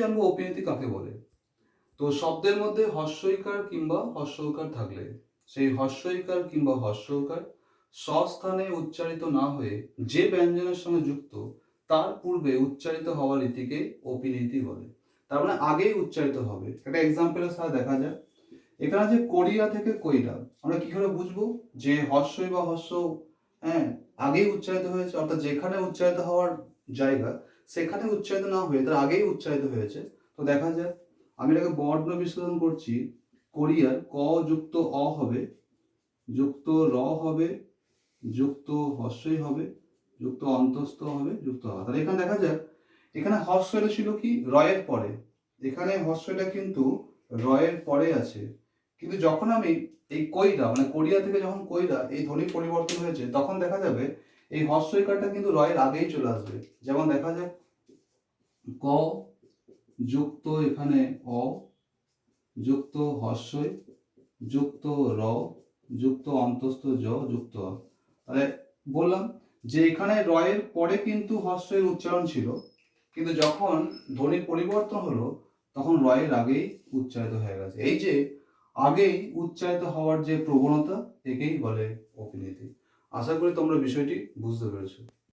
জানব অপিনীতি কাকে বলে? তো শব্দের মধ্যে হর্ষইকার কিংবা হর্ষৌকার থাকলে, সেই হর্ষইকার কিংবা হর্ষৌকার স্বস্থানে উচ্চারিত না হয়ে যে ব্যঞ্জনের সঙ্গে যুক্ত, তার পূর্বে উচ্চারিত হওয়ার রীতিকে অপিনীতি বলে। তার মানে আগেই উচ্চারিত হবে। একটা এক্সাম্পলের সাথে দেখা যায় এখানে যে কোরিয়া থেকে কইরা আমরা কি করে বুঝব? যে হর্ষই বা হর্ষ হ্যাঁ আগেই উচ্চারিত হয়েছে, অর্থাৎ যেখানে উচ্চারিত হওয়ার জায়গা সেখানে উচ্চারিত না হয়ে, তার আগেই উচ্চারিত হয়েছে। তো দেখা যায় আমি এটাকে বর্ণ বিশ্লেষণ করছি। কোরিয়ার ক যুক্ত অ হবে, যুক্ত র হবে, যুক্ত হর্ষই হবে, যুক্ত অন্তস্থ হবে, যুক্ত অ তাহলে এখানে দেখা যাক, এখানে হর্ষটা ছিল কি? রয়ের পরে। এখানে হর্ষটা কিন্তু রয়ের পরে আছে। কিন্তু যখন আমি এই কইরা মানে কোরিয়া থেকে যখন কইরা এই ধ্বনি পরিবর্তন হয়েছে, তখন দেখা যাবে এই হর্ষইকারটা কিন্তু রয়ের আগেই চলে আসবে। যেমন দেখা যাক ক যুক্ত এখানে অ, যুক্ত হর্ষই যুক্ত র, যুক্ত অন্তস্থ জ, যুক্ত তাহলে বললাম যে এখানে রয়ের পরে কিন্তু হর্ষের উচ্চারণ ছিল, কিন্তু যখন ধ্বনির পরিবর্তন হলো, তখন রয়ের আগেই উচ্চারিত হয়ে গেছে। এই যে আগেই উচ্চারিত হওয়ার যে প্রবণতা, একেই বলে অপিনীতি আশা করি তোমরা বিষয়টি বুঝতে পেরেছ।